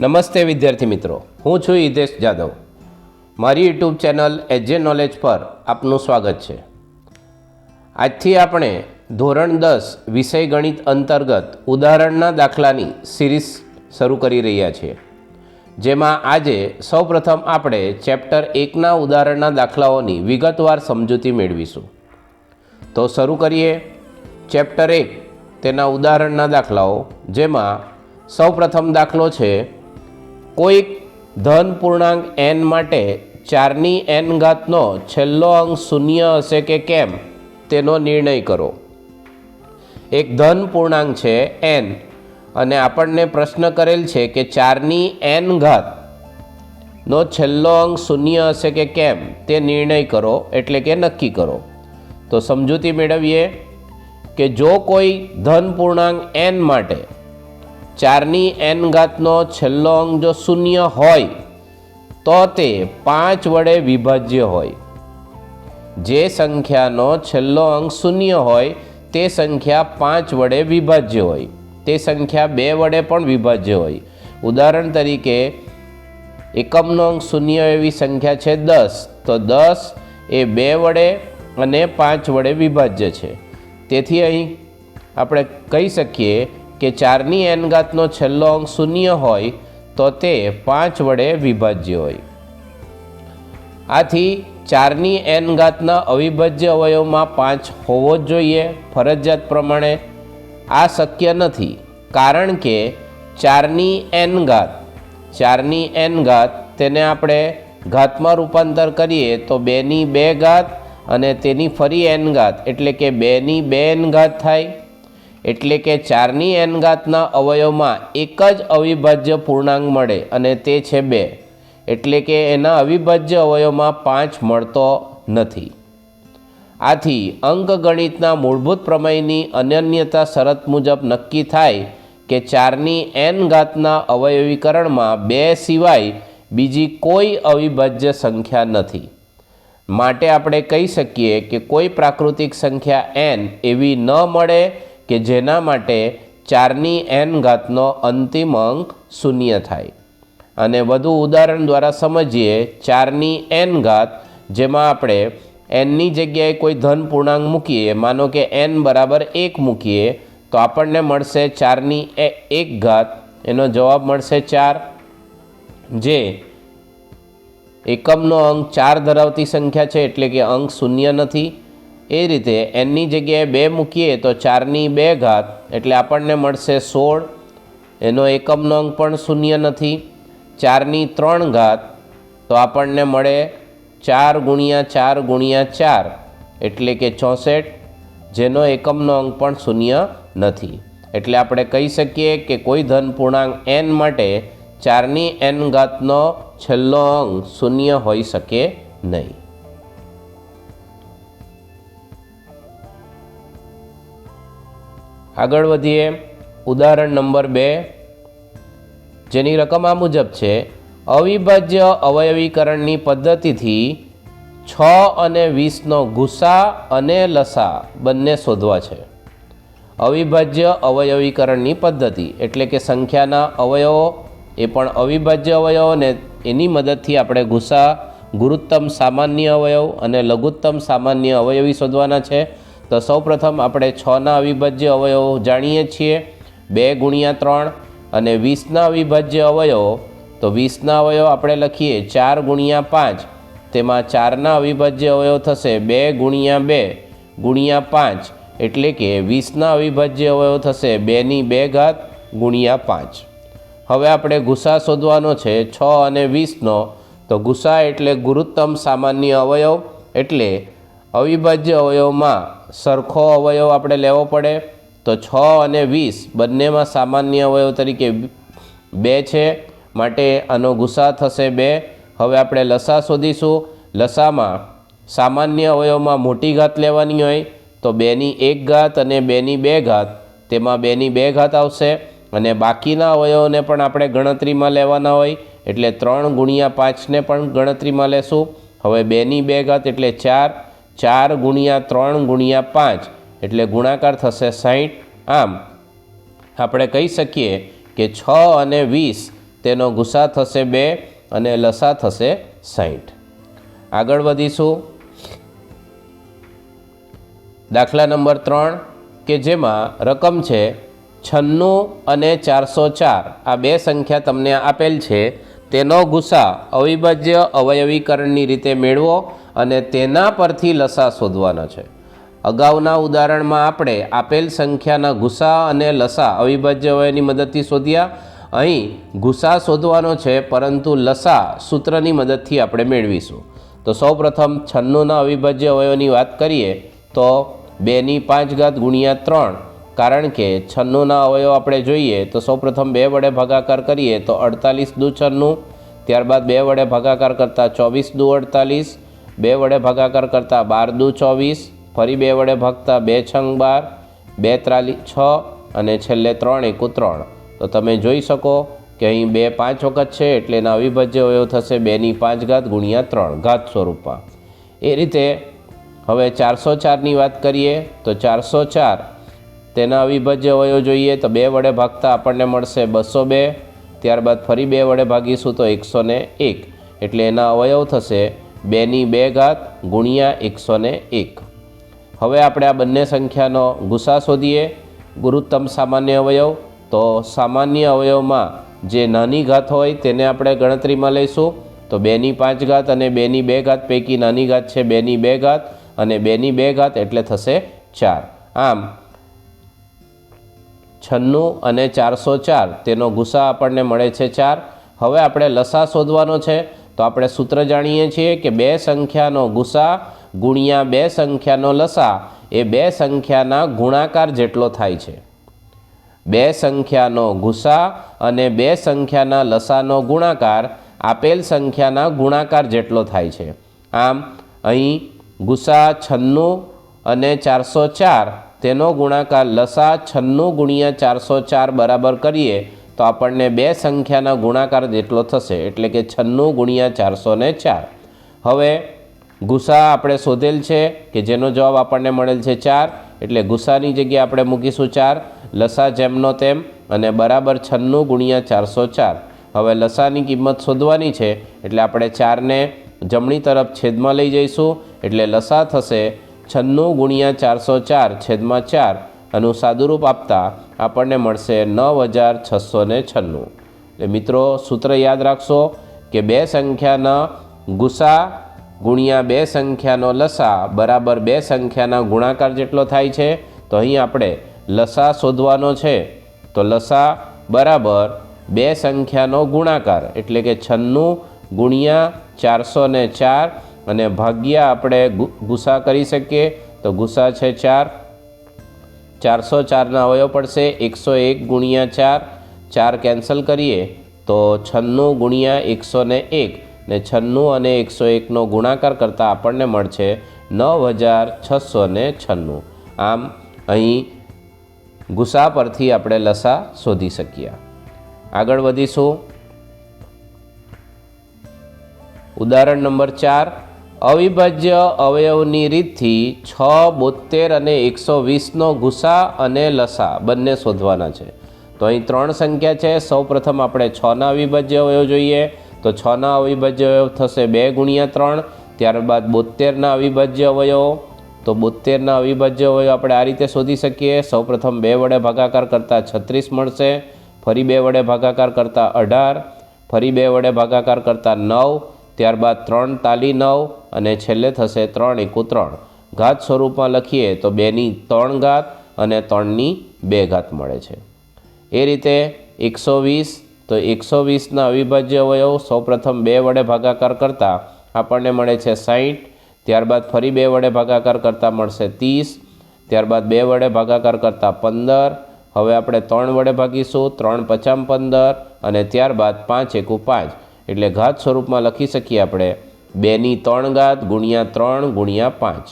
નમસ્તે વિદ્યાર્થી મિત્રો. હું છું હિતેશ જાદવ. મારી યુટ્યુબ ચેનલ એજે નોલેજ પર આપનું સ્વાગત છે. આજથી આપણે ધોરણ દસ વિષય ગણિત અંતર્ગત ઉદાહરણના દાખલાની સિરીઝ શરૂ કરી રહ્યા છીએ. જેમાં આજે સૌપ્રથમ આપણે ચેપ્ટર એકના ઉદાહરણના દાખલાઓની વિગતવાર સમજૂતી મેળવીશું. તો શરૂ કરીએ. ચેપ્ટર એક તેના ઉદાહરણના દાખલાઓ, જેમાં સૌપ્રથમ દાખલો છે કોઈક ધન પૂર્ણાંક એન માટે ચારની એન ઘાતનો છેલ્લો અંક શૂન્ય હશે કે કેમ, તેનો નિર્ણય કરો. એક ધન પૂર્ણાંક છે એન અને આપણને પ્રશ્ન કરેલ છે કે ચારની એન ઘાત નો છેલ્લો અંક શૂન્ય હશે કે કેમ, તે નિર્ણય કરો, એટલે કે નક્કી કરો. તો સમજૂતી મેળવીએ કે જો કોઈ ધન પૂર્ણાંક એન માટે ચારની એન ઘાતનો છેલ્લો અંક જો શૂન્ય હોય, તો તે પાંચ વડે વિભાજ્ય હોય. જે સંખ્યાનો છેલ્લો અંક શૂન્ય હોય, તે સંખ્યા પાંચ વડે વિભાજ્ય હોય. તે સંખ્યા બે વડે પણ વિભાજ્ય હોય. ઉદાહરણ તરીકે, એકમનો અંક શૂન્ય એવી સંખ્યા છે દસ, તો દસ એ બે વડે અને પાંચ વડે વિભાજ્ય છે. તેથી અહીં આપણે કહી શકીએ કે ચારની એન ઘાતનો છેલ્લો અંક શૂન્ય હોય, તો તે પાંચ વડે વિભાજ્ય હોય. આથી ચારની એન ઘાતના અવિભાજ્ય અવયવમાં પાંચ હોવો જ જોઈએ. ફરજિયાત પ્રમાણે આ શક્ય નથી, કારણ કે ચારની એન ઘાત ચારની એન ઘાત તેને આપણે ઘાતમાં રૂપાંતર કરીએ તો બેની બે ઘાત અને તેની ફરી એન ઘાત એટલે કે બેની બે એન ઘાત થાય. એટલે કે ચારની એન ઘાતના અવયવમાં એક જ અવિભાજ્ય પૂર્ણાંક મળે અને તે છે બે. એટલે કે એના અવિભાજ્ય અવયવમાં પાંચ મળતો નથી. આથી અંકગણિતના મૂળભૂત પ્રમેયની અનન્યતા શરત મુજબ નક્કી થાય કે ચારની એન ઘાતના અવયવીકરણમાં બે સિવાય બીજી કોઈ અવિભાજ્ય સંખ્યા નથી. માટે આપણે કહી શકીએ કે કોઈ પ્રાકૃતિક સંખ્યા એન એવી ન મળે કે જેના માટે ચારની એન ઘાતનો અંતિમ અંક શૂન્ય થાય. અને વધુ ઉદાહરણ દ્વારા સમજીએ, ચારની એન ઘાત, જેમાં આપણે એનની જગ્યાએ કોઈ ધન પૂર્ણાંક મૂકીએ, માનો કે એન બરાબર એક મૂકીએ, તો આપણને મળશે ચારની એ- એક ઘાત. એનો જવાબ મળશે ચાર. જે એકમનો અંક ચાર ધરાવતી સંખ્યા છે, એટલે કે અંક શૂન્ય નથી. એ રીતે એનની જગ્યાએ બે મૂકીએ તો ચારની બે ઘાત, એટલે આપણને મળશે સોળ. એનો એકમનો અંક પણ શૂન્ય નથી. ચારની ત્રણ ઘાત, તો આપણને મળે ચાર ગુણ્યા ચાર ગુણ્યા ચાર, એટલે કે ચોસઠ. જેનો એકમનો અંક પણ શૂન્ય નથી. એટલે આપણે કહી શકીએ કે કોઈ ધન પૂર્ણાંક એન માટે ચારની એન ઘાતનો છેલ્લો અંક શૂન્ય હોઈ શકે નહીં. આગળ વધીએ. ઉદાહરણ નંબર બે. જેની રકમ આ મુજબ છે, અવિભાજ્ય અવયવીકરણની પદ્ધતિથી છ અને વીસનો ગુસા અને લસા બંને શોધવા છે. અવિભાજ્ય અવયવીકરણની પદ્ધતિ એટલે કે સંખ્યાના અવયવો, એ પણ અવિભાજ્ય અવયવોને એની મદદથી આપણે ગુસા ગુરુત્તમ સામાન્ય અવયવ અને લઘુત્તમ સામાન્ય અવયવી શોધવાના છે. તો સૌપ્રથમ આપણે છના અવિભાજ્ય અવયવો જાણીએ છીએ. બે ગુણ્યા ત્રણ અને વીસના અવિભાજ્ય અવયવો. તો વીસના અવયવ આપણે લખીએ ચાર ગુણ્યા પાંચ. તેમાં ચારના અવિભાજ્ય અવયવ થશે બે ગુણ્યા બે ગુણ્યા પાંચ. એટલે કે વીસના અવિભાજ્ય અવયવ થશે બેની બે ઘાત ગુણ્યા પાંચ. હવે આપણે ગુસા શોધવાનો છે છ અને વીસનો તો ગુસા એટલે ગુરુત્તમ સામાન્ય અવયવ એટલે અવિભાજ્ય અવયવમાં સરખો અવયવ આપણે લેવો પડે, તો છ અને વીસ બંનેમાં સામાન્ય અવયવ તરીકે બે છે. માટે આનો ગુસા થશે બે. હવે આપણે લસા શોધીશું. લસામાં સામાન્ય અવયવમાં મોટી ઘાત લેવાની હોય, તો બેની એક ઘાત અને બેની બે ઘાત. તેમાં બેની બે ઘાત આવશે અને બાકીના અવયવોને પણ આપણે ગણતરીમાં લેવાના હોય, એટલે ત્રણ ગુણ્યા પાંચને પણ ગણતરીમાં લેશું. હવે બેની બે ઘાત એટલે ચાર. ચાર ગુણ્યા ત્રણ ગુણ્યા પાંચ એટલે ગુણાકાર થશે સાહીઠ આમ આપણે કહી શકીએ કે છ અને વીસ તેનો ગુસા થશે બે અને લસા થશે સાહીઠ આગળ વધીશું. દાખલા નંબર ત્રણ, કે જેમાં રકમ છે છન્નું અને ચારસો ચાર. આ બે સંખ્યા તમને આપેલ છે. તેનો ગુસા અવિભાજ્ય અવયવીકરણની રીતે મેળવો અને તેના પરથી લસા શોધવાનો છે. અગાઉના ઉદાહરણમાં આપણે આપેલ સંખ્યાના ગુસા અને લસા અવિભાજ્ય અવયવની મદદથી શોધ્યા. અહીં ગુસા શોધવાનો છે, પરંતુ લસા સૂત્રની મદદથી આપણે મેળવીશું. તો સૌપ્રથમ છન્નુંના અવિભાજ્ય અવયવની વાત કરીએ તો બેની પાંચ ઘાત ગુણ્યા ત્રણ કારણ કે છન્નુંના અવયવ આપણે જોઈએ તો સૌપ્રથમ બે વડે ભાગાકાર કરીએ તો અડતાલીસ દુ છન્નું, ત્યારબાદ બે વડે ભાગાકાર કરતાં ચોવીસ દુ અડતાલીસ, બે વડે ભાગાકાર કરતાં બાર દુ ચોવીસ, ફરી બે વડે ભાગતા બે છંગ બાર, બે ત્રાલી છ અને છેલ્લે ત્રણ એકુ ત્રણ. તો તમે જોઈ શકો કે અહીં બે પાંચ વખત છે એટલે એના અવિભાજ્ય અવયવ થશે બેની પાંચ ઘાત ગુણ્યા ત્રણ ઘાત સ્વરૂપમાં એ રીતે હવે ચારસો ચારની વાત કરીએ તો ચારસો ચાર તેના અવિભાજ્ય અવયવ જોઈએ તો બે વડે ભાગતા આપણને મળશે બસો બે. ત્યારબાદ ફરી બે વડે ભાગીશું તો એકસો ને એક. એટલે એના અવયવ થશે બેની બે ઘાત ગુણ્યા એકસો એક. હવે આપણે આ બંને સંખ્યાનો ગુસા શોધીએ. ગુરુત્તમ સામાન્ય અવયવ. તો સામાન્ય અવયવમાં જે નાની ઘાત હોય તેને આપણે ગણતરીમાં લઈશું. તો બેની પાંચ ઘાત અને બેની બે ઘાત પૈકી નાની ઘાત છે બેની બે ઘાત અને બેની બે ઘાત એટલે થશે ચાર. આમ છન્નું અને ચારસો ચાર. તેનો ગુસા આપણને મળે છે ચાર. હવે આપણે લસા શોધવાનો છે. તો આપણે સૂત્ર જાણીએ છીએ કે બે સંખ્યાનો ગુસા ગુણ્યા બે સંખ્યાનો લસા. એ બે સંખ્યાના ગુણાકાર જેટલો થાય છે. બે સંખ્યાનો ગુસા અને બે સંખ્યાના લસાનો ગુણાકાર આપેલ સંખ્યાના ગુણાકાર જેટલો થાય છે. આમ, અહીં ગુસા છન્નું અને ચારસો ચાર તેનો ગુણાકાર લસા છન્નું ગુણ્યા ચારસો ચાર બરાબર કરીએ, તો આપણને બે સંખ્યાના ગુણાકાર જેટલો થશે, એટલે કે છન્નું ગુણ્યા ચારસો ને ચાર. હવે, ગુસા આપણે શોધેલ છે કે જેનો જવાબ આપણને મળેલ છે ચાર, એટલે ગુસાની જગ્યાએ આપણે મૂકીશું ચાર, લસા જેમનો તેમ, અને બરાબર છન્નું ગુણ્યા ચારસો ચાર. હવે લસાની કિંમત શોધવાની છે, એટલે આપણે ચારને જમણી તરફ છેદમાં લઈ જઈશું, એટલે લસા થશે છન્નું ગુણ્યા ચારસો ચાર છેદમાં ચાર આનું સાદુરૂપ આપતા આપણને મળશે નવ હજાર છસો ને છન્નું. એટલે મિત્રો, સૂત્ર યાદ રાખશો કે બે સંખ્યાના ગુસા ગુણ્યા બે સંખ્યાનો લસા બરાબર બે સંખ્યાના ગુણાકાર જેટલો થાય છે, તો અહીં આપણે લસા શોધવાનો છે. તો લસા બરાબર બે સંખ્યાનો ગુણાકાર એટલે કે છન્નું ગુણ્યા ચારસો ને ચાર અને ભાગ્યા આપણે ગુસા કરી શકીએ, તો ગુસા છે ચાર. ચારસો ચારના અવયવ પડશે, એકસો એક ગુણ્યા ચાર. ચાર કેન્સલ કરીએ, તો છન્નું ગુણ્યા એકસો ને એક. ને છન્નું અને એકસો એકનો ગુણાકાર કરતાં આપણને મળશે નવ હજાર છસો ને છન્નું. આમ અહીં ગુસા પરથી આપણે લસા શોધી શકીએ. આગળ વધીશું. ઉદાહરણ નંબર ચાર. અવિભાજ્ય અવયવની રીતથી છ બોતેર અને એકસો વીસનો ગુસા અને લસા બંને શોધવાના છે. તો અહીં ત્રણ સંખ્યા છે. સૌપ્રથમ આપણે છના અવિભાજ્ય અવયવ જોઈએ. તો છના અવિભાજ્ય અવયવ થશે બે ગુણ્યા ત્રણ. ત્યારબાદ બોતેરના અવિભાજ્ય અવયવો. તો બોતેરના અવિભાજ્ય અવયવ આપણે આ રીતે શોધી શકીએ. સૌપ્રથમ બે વડે ભાગાકાર કરતાં છત્રીસ મળશે. ફરી બે વડે ભાગાકાર કરતાં અઢાર. ફરી બે વડે ભાગાકાર કરતાં નવ. ત્યારબાદ ત્રણ તાલી નવ અને છેલ્લે થશે ત્રણ એકુ ત્રણ. ઘાત સ્વરૂપમાં લખીએ તો બેની ત્રણ ઘાત અને ત્રણની બે ઘાત મળે છે. એ રીતે એકસો વીસ તો એકસો વીસના અવિભાજ્ય અવયવ સૌપ્રથમ બે વડે ભાગાકાર કરતાં આપણને મળે છે સાહીઠ ત્યારબાદ ફરી બે વડે ભાગાકાર કરતાં મળશે ત્રીસ. ત્યારબાદ બે વડે ભાગાકાર કરતાં પંદર. હવે આપણે ત્રણ વડે ભાગીશું, ત્રણ પચામ પંદર અને ત્યારબાદ પાંચ એકુ પાંચ. એટલે ઘાત સ્વરૂપમાં લખી શકીએ આપણે બેની ત્રણ ઘાત ગુણ્યા ત્રણ ગુણ્યા પાંચ.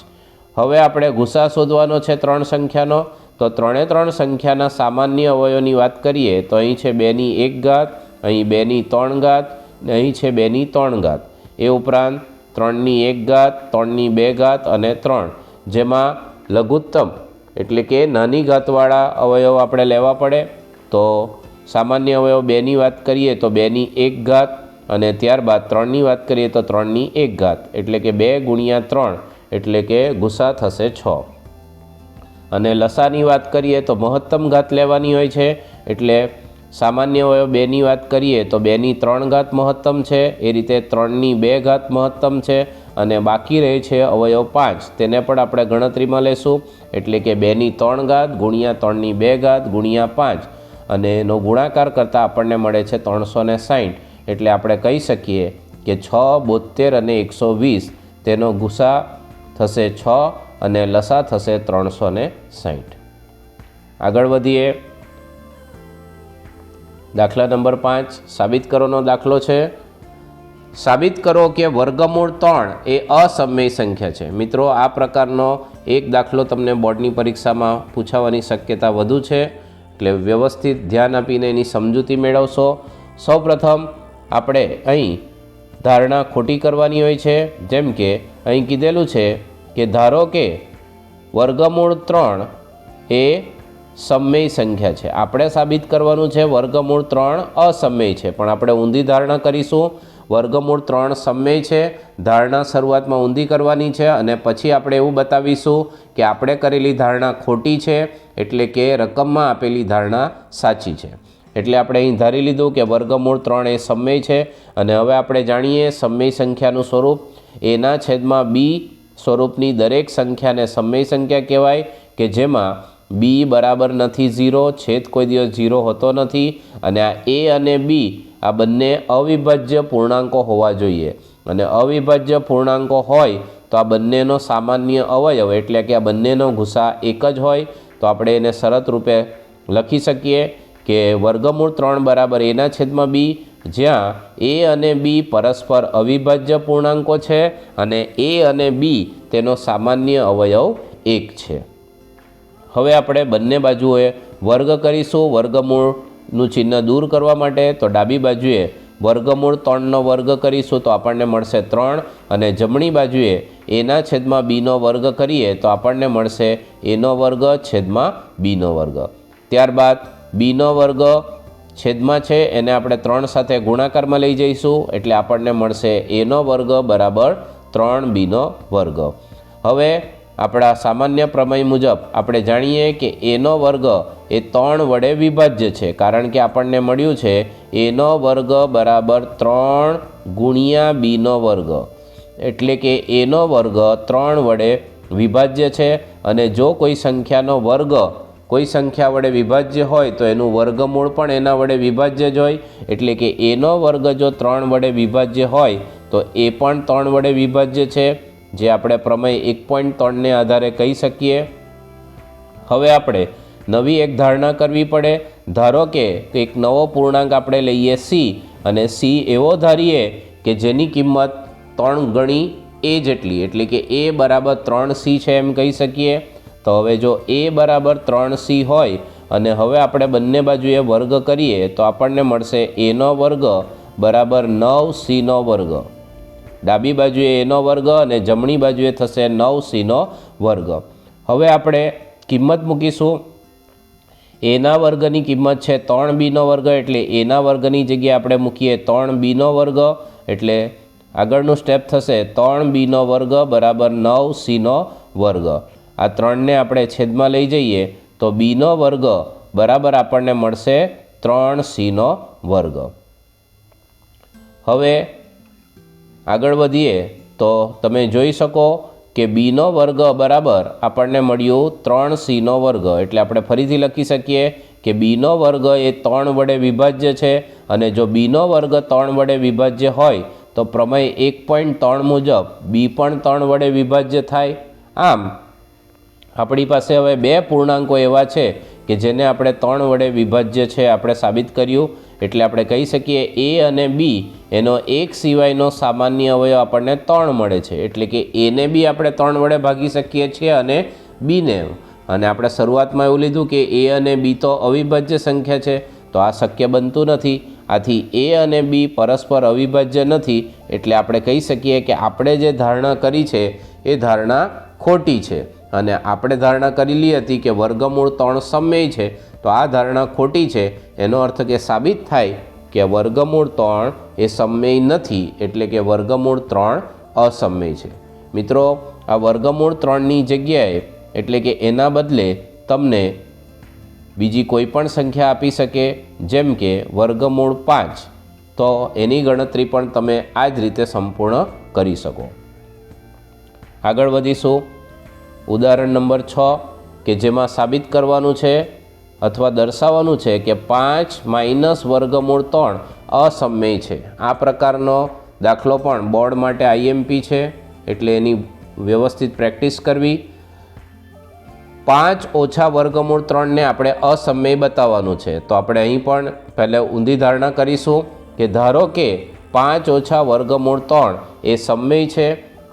હવે આપણે ગુસા શોધવાનો છે ત્રણ સંખ્યાનો. તો ત્રણે ત્રણ સંખ્યાના સામાન્ય અવયવોની વાત કરીએ તો અહીં છે બેની એક ઘાત, અહીં બેની ત્રણ ઘાત ને અહીં છે બેની ત્રણ ઘાત. એ ઉપરાંત ત્રણની એક ઘાત, ત્રણની બે ઘાત અને ત્રણ. જેમાં લઘુત્તમ એટલે કે નાની ઘાતવાળા અવયવ આપણે લેવા પડે. તો સામાન્ય અવયવ બેની વાત કરીએ તો બેની એક ઘાત અને ત્યારબાદ ત્રણની વાત કરીએ તો ત્રણની એક ઘાત, એટલે કે બે ગુણ્યા ત્રણ, એટલે કે ગુસા થશે છ. અને લસાની વાત કરીએ તો મહત્તમ ઘાત લેવાની હોય છે, એટલે સામાન્ય હોય બેની વાત કરીએ તો બેની ત્રણ ઘાત મહત્તમ છે, એ રીતે ત્રણની બે ઘાત મહત્તમ છે, અને બાકી રહે છે અવયવ પાંચ. તેને પણ આપણે ગણતરીમાં લેશું, એટલે કે બેની ત્રણ ઘાત ગુણ્યા ત્રણની બે ઘાત ગુણ્યા પાંચ. અને એનો ગુણાકાર કરતાં આપણને મળે છે ત્રણસો ને સાઠ એટલે આપણે કહી શકીએ કે છ બોતેર અને એકસો વીસ, તેનો ગુસા થશે છ અને લસા થશે ત્રણસો ને સાહીઠ. આગળ વધીએ. દાખલા નંબર પાંચ, સાબિત કરોનો દાખલો છે. સાબિત કરો કે વર્ગમૂળ ત્રણ એ અસમય સંખ્યા છે. મિત્રો, આ પ્રકારનો એક દાખલો તમને બોર્ડની પરીક્ષામાં પૂછાવાની શક્યતા વધુ છે. એટલે વ્યવસ્થિત ધ્યાન આપીને એની સમજૂતી મેળવશો. સૌપ્રથમ આપણે અહીં ધારણા ખોટી કરવાની હોય છે, જેમ કે અહીં કીધેલું છે કે ધારો કે વર્ગમૂળ ત્રણ એ સમય સંખ્યા છે. આપણે સાબિત કરવાનું છે વર્ગમૂળ ત્રણ અસમય છે. પણ આપણે ઊંધી ધારણા કરીશું. વર્ગમૂળ ત્રણ સમય છે. ધારણા શરૂઆતમાં ઊંધી કરવાની છે અને પછી આપણે એવું બતાવીશું કે આપણે કરેલી ધારણા ખોટી છે, એટલે કે રકમમાં આપેલી ધારણા સાચી છે. એટલે આપણે અહીં ધારી લીધું કે વર્ગમૂળ ત્રણ એ સમય છે અને હવે આપણે જાણીએ સમય સંખ્યાનું સ્વરૂપ. એના છેદમાં બી સ્વરૂપની દરેક સંખ્યાને સમય સંખ્યા કહેવાય કે જેમાં બી બરાબર નથી ઝીરો, છેદ કોઈ દિવસ ઝીરો હોતો નથી અને આ એ અને બી આ બંને અવિભાજ્ય પૂર્ણાંકો હોવા જોઈએ. અને અવિભાજ્ય પૂર્ણાંકો હોય તો આ બંનેનો સામાન્ય અવયવ એટલે કે આ બંનેનો ગુસા એક જ હોય તો આપણે એને શરત રૂપે લખી શકીએ. કે વર્ગમૂળ ત્રણ બરાબર એના છેદમાં બી, જ્યાં એ અને બી પરસ્પર અવિભાજ્ય પૂર્ણાંકો છે અને એ અને બી તેનો સામાન્ય અવયવ એક છે. હવે આપણે બંને બાજુએ વર્ગ કરીશું. વર્ગમૂળનું ચિહ્ન દૂર કરવા માટે તો ડાબી બાજુએ વર્ગમૂળ ત્રણનો વર્ગ કરીશું તો આપણને મળશે ત્રણ અને જમણી બાજુએ એના છેદમાં બીનો વર્ગ કરીએ તો આપણને મળશે એનો વર્ગ છેદમાં બીનો વર્ગ. ત્યારબાદ બીનો વર્ગ છેદમાં છે, એને આપણે ત્રણ સાથે ગુણાકારમાં લઈ જઈશું, એટલે આપણને મળશે એનો વર્ગ બરાબર ત્રણ બીનો વર્ગ. હવે આપણા સામાન્ય પ્રમેય મુજબ આપણે જાણીએ કે એનો વર્ગ એ ત્રણ વડે વિભાજ્ય છે, કારણ કે આપણને મળ્યું છે એનો વર્ગ બરાબર ત્રણ ગુણ્યા બીનો વર્ગ. એટલે કે એનો વર્ગ ત્રણ વડે વિભાજ્ય છે, અને જો કોઈ સંખ્યાનો વર્ગ કોઈ સંખ્યા વડે વિભાજ્ય હોય તો એનું વર્ગમૂળ પણ એના વડે વિભાજ્ય જ હોય. એટલે કે એનો વર્ગ જો ત્રણ વડે વિભાજ્ય હોય તો એ પણ ત્રણ વડે વિભાજ્ય છે. જે આપણે પ્રમેય એક પોઈન્ટ ત્રણને આધારે કહી શકીએ. હવે આપણે નવી એક ધારણા કરવી પડે. ધારો કે એક નવો પૂર્ણાંક આપણે લઈએ સી અને સી એવો ધારીએ કે જેની કિંમત ત્રણ ગણી એ જેટલી. એટલે કે એ બરાબર ત્રણ સી છે એમ કહી શકીએ. તો હવે જો એ બરાબર ત્રણ સી હોય અને હવે આપણે બંને બાજુએ વર્ગ કરીએ, તો આપણને મળશે એનો વર્ગ બરાબર નવ સીનો વર્ગ. ડાબી બાજુએ એનો વર્ગ અને જમણી બાજુએ થશે નવ સીનો વર્ગ. હવે આપણે કિંમત મૂકીશું. એના વર્ગની કિંમત છે ત્રણ બીનો વર્ગ, એટલે એના વર્ગની જગ્યાએ આપણે મૂકીએ ત્રણ બીનો વર્ગ, એટલે આગળનું સ્ટેપ થશે ત્રણ બીનો વર્ગ બરાબર નવ સીનો વર્ગ. આ ત્રણને આપણે છેદમાં લઈ જઈએ તો બીનો વર્ગ બરાબર આપણને મળશે ત્રણ સીનો વર્ગ. હવે આગળ વધીએ તો તમે જોઈ શકો કે બીનો વર્ગ બરાબર આપણને મળ્યું ત્રણ સીનો વર્ગ. એટલે આપણે ફરીથી લખી શકીએ કે બીનો વર્ગ એ ત્રણ વડે વિભાજ્ય છે અને જો બીનો વર્ગ ત્રણ વડે વિભાજ્ય હોય તો પ્રમેય એક પોઈન્ટ ત્રણ મુજબ બી પણ ત્રણ વડે વિભાજ્ય થાય. આમ આપણી પાસે હવે બે પૂર્ણાંકો એવા છે કે જેને આપણે ત્રણ વડે વિભાજ્ય છે આપણે સાબિત કર્યું. એટલે આપણે કહી શકીએ એ અને બી, એનો એક સિવાયનો સામાન્ય અવયવ આપણને ત્રણ મળે છે. એટલે કે એને બી આપણે ત્રણ વડે ભાગી શકીએ છીએ અને બીને અને આપણે શરૂઆતમાં એવું લીધું કે એ અને બી તો અવિભાજ્ય સંખ્યા છે, તો આ શક્ય બનતું નથી. આથી એ અને બી પરસ્પર અવિભાજ્ય નથી. એટલે આપણે કહી શકીએ કે આપણે જે ધારણા કરી છે, એ ધારણા ખોટી છે. અને આપણે ધારણા કરેલી હતી કે વર્ગમૂળ ત્રણ સમય છે, તો આ ધારણા ખોટી છે. એનો અર્થ કે સાબિત થાય કે વર્ગમૂળ ત્રણ એ સમય નથી, એટલે કે વર્ગમૂળ ત્રણ અસમય છે. મિત્રો, આ વર્ગમૂળ ત્રણની જગ્યાએ, એટલે કે એના બદલે તમને બીજી કોઈ પણ સંખ્યા આપી શકે, જેમ કે વર્ગમૂળ પાંચ, તો એની ગણતરી પણ તમે આ જ રીતે સંપૂર્ણ કરી શકો. આગળ વધીશું. ઉદાહરણ નંબર છ, કે જેમાં સાબિત કરવાનું છે અથવા દર્શાવવાનું છે કે પાંચ માઇનસ વર્ગમૂળ ત્રણ અસમય છે. આ પ્રકારનો દાખલો પણ બોર્ડ માટે આઈએમપી છે, એટલે એની વ્યવસ્થિત પ્રેક્ટિસ કરવી. પાંચ ઓછા વર્ગમૂળ ત્રણને આપણે અસમય બતાવવાનું છે. તો આપણે અહીં પણ પહેલાં ઊંધી ધારણા કરીશું કે ધારો કે પાંચ ઓછા વર્ગમૂળ ત્રણ એ સમય છે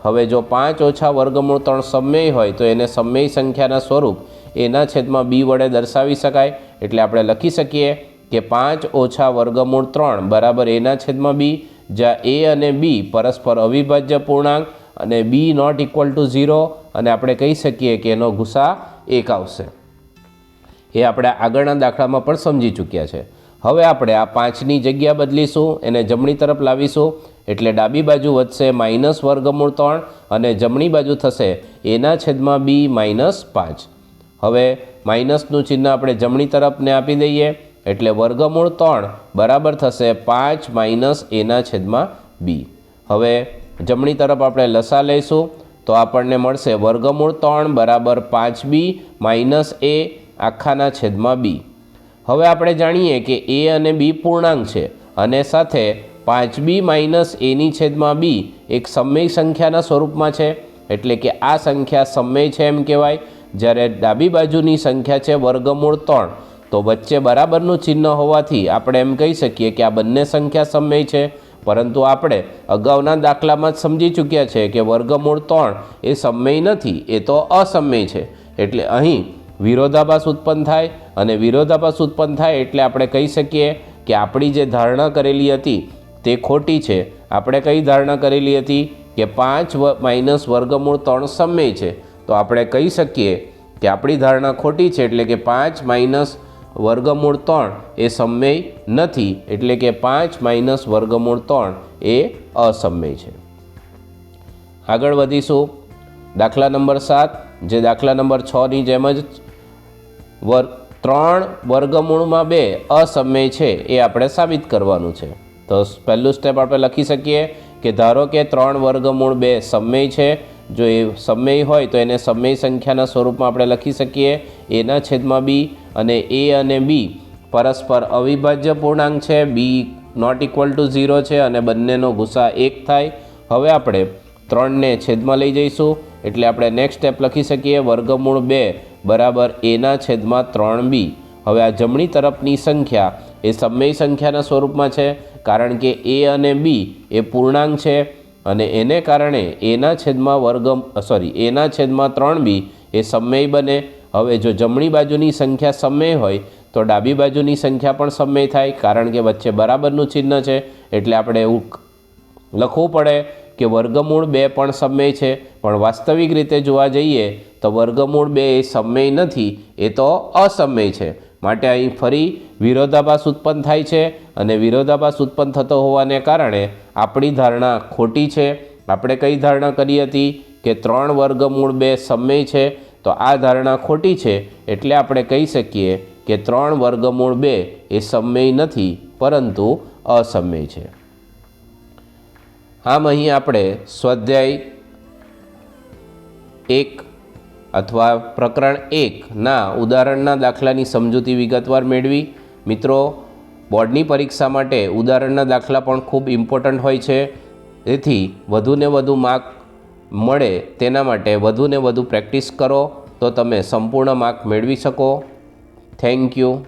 હવે જો પાંચ ઓછા વર્ગમૂળ ત્રણ સમય હોય, તો એને સમય સંખ્યાના સ્વરૂપ એના છેદમાં બી વડે દર્શાવી શકાય. એટલે આપણે લખી શકીએ કે પાંચ ઓછા વર્ગમૂળ ત્રણ બરાબર એના છેદમાં બી, જ્યાં એ અને બી પરસ્પર અવિભાજ્ય પૂર્ણાંક અને B not equal to zero, અને આપણે કહી શકીએ કે એનો ગુસા એક આવશે. એ આપણે આગળના દાખલામાં પણ સમજી ચૂક્યા છે. હવે આપણે આ પાંચની જગ્યા બદલીશું, એને જમણી તરફ લાવીશું, એટલે ડાબી બાજુ વધશે માઇનસ વર્ગમૂળ ત્રણ અને જમણી બાજુ થશે એના છેદમાં બી માઇનસ પાંચ. હવે માઇનસનું ચિહ્ન આપણે જમણી તરફને આપી દઈએ, એટલે વર્ગમૂળ ત્રણ બરાબર થશે પાંચ માઇનસ એના છેદમાં બી. હવે જમણી તરફ આપણે લસા લઈશું, તો આપણને મળશે વર્ગમૂળ ત્રણ બરાબર પાંચ બી માઇનસ એ આખાના છેદમાં બી. હવે આપણે જાણીએ કે એ અને બી પૂર્ણાંક છે અને સાથે પાંચ બી માઇનસ એની છેદમાં બી એક સમય સંખ્યાના સ્વરૂપમાં છે. એટલે કે આ સંખ્યા સમય છે એમ કહેવાય. જ્યારે ડાબી બાજુની સંખ્યા છે વર્ગમૂળ ત્રણ. તો વચ્ચે બરાબરનું ચિહ્ન હોવાથી આપણે એમ કહી શકીએ કે આ બંને સંખ્યા સમય છે. પરંતુ આપણે અગાઉના દાખલામાં જ સમજી ચૂક્યા છે કે વર્ગમૂળ ત્રણ એ સમય નથી, એ તો અસમય છે. એટલે અહીં વિરોધાભાસ ઉત્પન્ન થાય અને વિરોધાભાસ ઉત્પન્ન થાય એટલે આપણે કહી શકીએ કે આપણી જે ધારણા કરેલી હતી તે ખોટી છે. આપણે કઈ ધારણા કરેલી હતી? કે પાંચ માઇનસ વર્ગમૂળ ત્રણ સમય છે. તો આપણે કહી શકીએ કે આપણી ધારણા ખોટી છે એટલે કે પાંચ માઇનસ વર્ગમૂળ ત્રણ એ સમય નથી. એટલે કે પાંચ માઇનસ વર્ગમૂળ ત્રણ એ અસમય છે. આગળ વધીશું. દાખલા નંબર સાત, જે દાખલા નંબર છની જેમ જ વર્ગ ત્રણ વર્ગમૂળમાં બે અસમય છે એ આપણે સાબિત કરવાનું છે. તો પહેલું સ્ટેપ આપણે લખી શકીએ કે ધારો કે ત્રણ વર્ગમૂળ બે સમય છે, જો એ સમય હોય તો એને સમય સંખ્યાના સ્વરૂપમાં આપણે લખી શકીએ એના છેદમાં બી અને એ અને બી પરસ્પર અવિભાજ્ય પૂર્ણાંક છે B not equal to zero છે અને બંનેનો ગુસા એક થાય. હવે આપણે ત્રણને છેદમાં લઈ જઈશું, એટલે આપણે નેક્સ્ટ સ્ટેપ લખી શકીએ, વર્ગમૂળ બે બરાબર એના છેદમાં ત્રણ બી હવે આ જમણી તરફની સંખ્યા એ સમય સંખ્યાના સ્વરૂપમાં છે, કારણ કે એ અને બી એ પૂર્ણાંક છે અને એને કારણે એના છેદમાં વર્ગ સોરી એના છેદમાં ત્રણ બી એ સમય બને. હવે જો જમણી બાજુની સંખ્યા સમય હોય, તો ડાબી બાજુની સંખ્યા પણ સમય થાય, કારણ કે વચ્ચે બરાબરનું ચિહ્ન છે, એટલે આપણે એવું લખવું પડે. કે વર્ગમૂળ બે પણ સમય છે. પણ વાસ્તવિક રીતે જોવા જઈએ તો વર્ગમૂળ બે એ સમય નથી, એ તો અસમય છે. માટે અહીં ફરી વિરોધાભાસ ઉત્પન્ન થાય છે અને વિરોધાભાસ ઉત્પન્ન થતો હોવાને કારણે આપણી ધારણા ખોટી છે. આપણે કઈ ધારણા કરી હતી કે ત્રણ વર્ગમૂળ બે સમય છે? તો આ ધારણા ખોટી છે. એટલે આપણે કહી શકીએ કે ત્રણ વર્ગમૂળ બે એ સમય નથી, પરંતુ અસમય છે. આમ અહીં આપણે સ્વાધ્યાય એક અથવા પ્રકરણ એકના ઉદાહરણના દાખલાની સમજૂતી વિગતવાર મેળવી. મિત્રો, બોર્ડની પરીક્ષા માટે ઉદાહરણના દાખલા પણ ખૂબ ઇમ્પોર્ટન્ટ હોય છે. તેથી વધુને વધુ માર્ક મળે તેના માટે વધુને વધુ પ્રેક્ટિસ કરો તો તમે સંપૂર્ણ માર્ક મેળવી શકો. Thank you.